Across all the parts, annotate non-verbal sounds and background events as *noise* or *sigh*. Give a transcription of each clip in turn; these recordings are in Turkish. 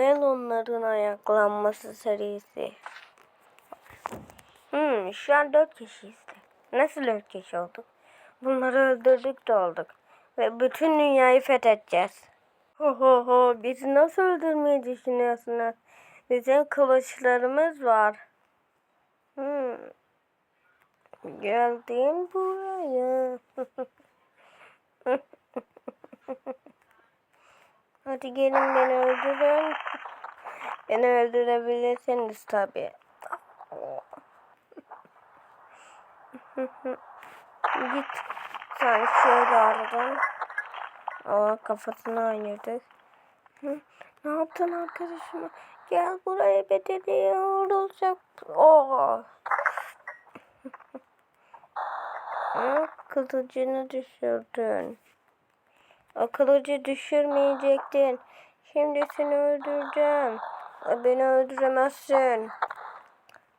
Melonların ayaklanması serisi. Hmm, şu an dört kişiyiz. Nasıl dört kişi olduk? Bunları öldürdük de olduk. Ve bütün dünyayı fethedeceğiz. Ho ho ho, bizi nasıl öldürmeyi düşünüyorsunuz? Bizim kılıçlarımız var. Hmm. Geldim buraya. *laughs* Hadi gelin beni öldürün. Beni öldürebilirsiniz tabii. Git sen şöyle aradan. Aa kafasını ayırdık. Ne yaptın arkadaşıma? Gel buraya bedeli olacak. Oo. Kılıcını düşürdün. O kılıcı düşürmeyecektin. Şimdi seni öldüreceğim. Beni öldüremezsin.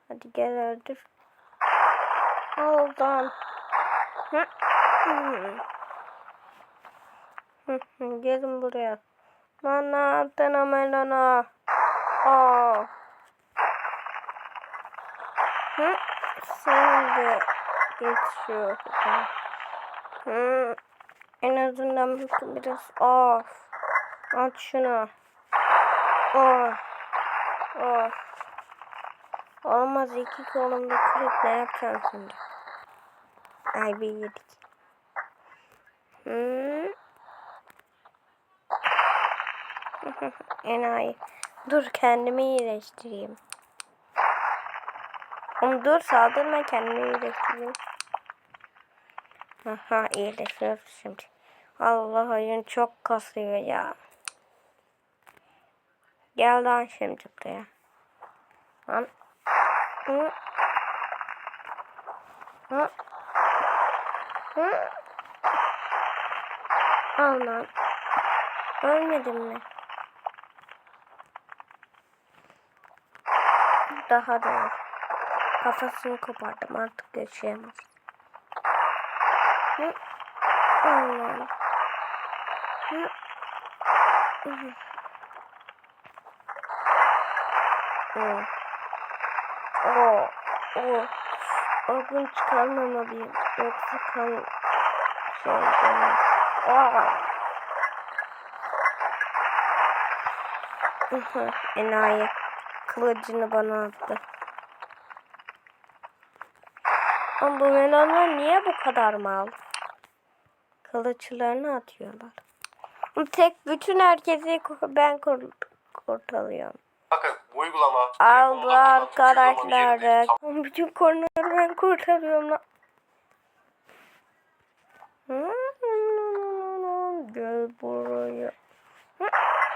Hadi gel öldür. Aldan. *laughs* Gelin buraya. Yaptın o melona? Aa. Hı, sen de şuradan. Hı, en azından bir- biraz of. Aç şunu. Of. Of. Olmaz iki kolumda kırık ne yapacağım şimdi? Ay bir yedik. Hmm. *laughs* Enayi. Dur kendimi iyileştireyim. Oğlum dur saldırma kendimi iyileştireyim. Aha iyileşiyoruz şimdi. Allah oyun çok kasıyor ya. Gel lan şimdi buraya. Lan. Hı. Hı. Hı. Al lan. Ölmedin mi? Daha da kafasını kopardım artık yaşayamaz. Hı. Allah. Hı. Hı. Hı. Oo. Oo. Orgun çıkarmamalıyım. Yoksa kan şey olur. Aa. Hı, Enayi. Kılıcını bana attı. Ama bu melonlar niye bu kadar mal? Kılıçlarını atıyorlar. Tek bütün herkesi ben kur kurtarıyorum. Bu uygulama Aldı arkadaşlar. yerine Bütün konuları ben kurtarıyorum lan. Gel buraya.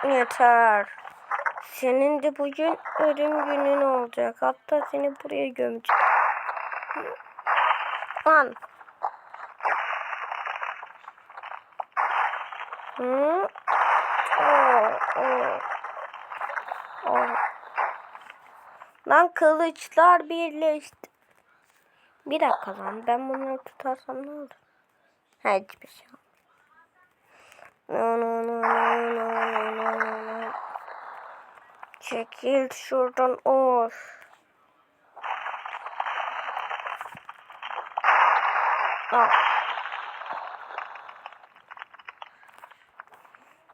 Yeter. Senin de bugün ölüm günün olacak. Hatta seni buraya gömeceğim. Lan. Hı? Oo, oo. Oo. Lan kılıçlar birleşti. Bir dakika lan ben bunları tutarsam ne olur? Ha hiçbir şey olmaz. No, no, no, no, no, no, no, no. Çekil şuradan of. Al.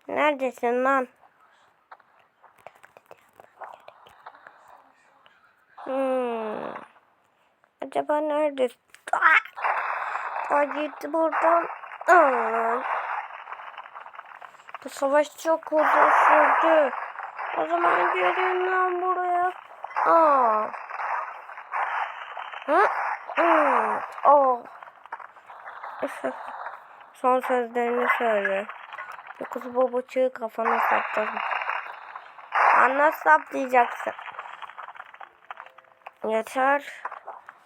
Neredesin lan? Hmm. Acaba neredesin? Ah! Ay gitti buradan. Aa. Bu savaş çok uzun sürdü. O zaman gelin lan buraya. Aa. Hı? Hmm. Oh. *laughs* Son sözlerini söyle. Yoksa bu bıçağı kafana saplarım. Anla saplayacaksın. Yeter.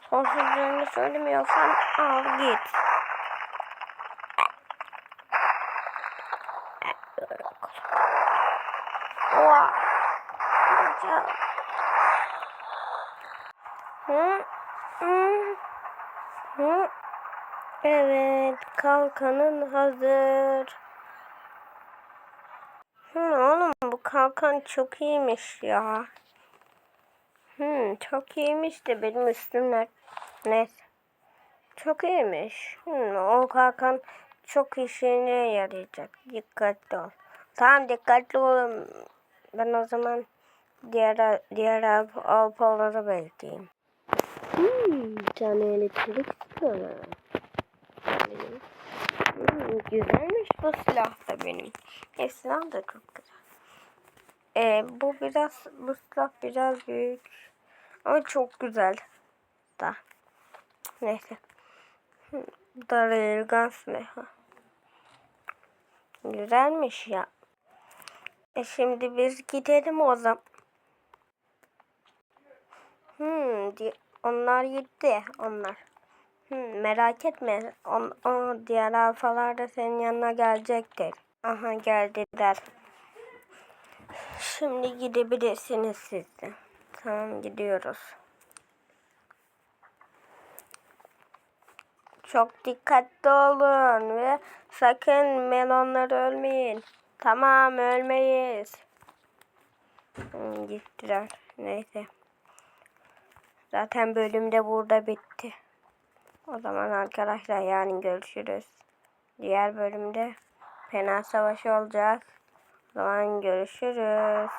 Son sözlerini söylemiyorsan al git. Oha. Hı? Hı? Hı? Evet, kalkanın hazır. Hı, oğlum bu kalkan çok iyiymiş ya. Hmm, çok iyiymiş de benim üstümler. Neyse. Çok iyiymiş. Hmm, o kalkan çok işine yarayacak. Dikkatli ol. Tamam dikkatli olun. Ben o zaman diğer diğer alp, alpaları bekleyeyim. Hmm, bir tane elektrik silahı. Hmm, güzelmiş bu silah da benim. E, silah da çok güzel. E, bu biraz bu silah biraz büyük. Ama çok güzel. Da. Neyse. Hı, Bu da railgun silahı. Güzelmiş ya. E şimdi biz gidelim o zaman. Hmm, di- onlar gitti onlar. Hmm, merak etme. On, o diğer alfalar da senin yanına gelecektir. Aha geldiler. Şimdi gidebilirsiniz siz de. Tamam gidiyoruz. Çok dikkatli olun ve sakın melonları ölmeyin. Tamam ölmeyiz. Hmm, gittiler. Neyse. Zaten bölüm de burada bitti. O zaman arkadaşlar yarın görüşürüz. Diğer bölümde fena savaş olacak. O zaman görüşürüz.